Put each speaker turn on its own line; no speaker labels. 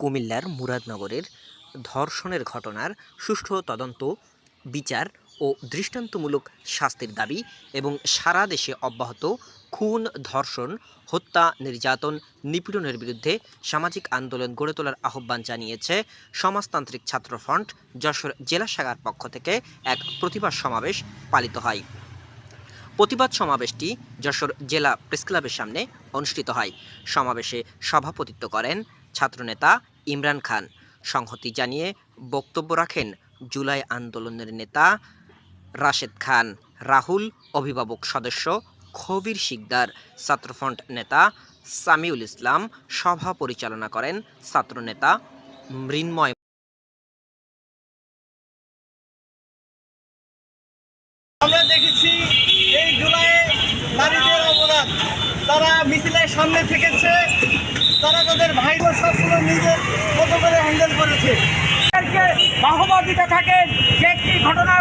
কুমিল্লার মুরাদনগরের ধর্ষণের ঘটনার সুষ্ঠু তদন্ত, বিচার ও দৃষ্টান্তমূলক শাস্তির দাবি এবং সারা দেশে অব্যাহত খুন, ধর্ষণ, হত্যা, নির্যাতন, নিপীড়নের বিরুদ্ধে সামাজিক আন্দোলন গড়ে তোলার আহ্বান জানিয়েছে সমাজতান্ত্রিক ছাত্র ফ্রন্ট যশোর জেলা শাখার পক্ষ থেকে এক প্রতিবাদ সমাবেশ পালিত হয়। প্রতিবাদ সমাবেশটি যশোর জেলা প্রেসক্লাবের সামনে অনুষ্ঠিত হয়। সমাবেশে সভাপতিত্ব করেন ছাত্রনেতা ইমরান খান। সংহতি জানিয়ে বক্তব্য রাখেন জুলাই আন্দোলনের নেতা রাশেদ খান। রাহুল অভিভাবক সদস্য খবির শিকদার। ছাত্রফ্রন্ট নেতা সামিউল ইসলাম। সভা পরিচালনা করেন ছাত্রনেতা মৃন্ময়
তারা মিছিলের সামনে থেকেছে। তারা তাদের ভাইরা সবগুলো নিজের মতো করে হ্যান্ডেল করেছে।
বাহবা থাকেন যে একটি ঘটনা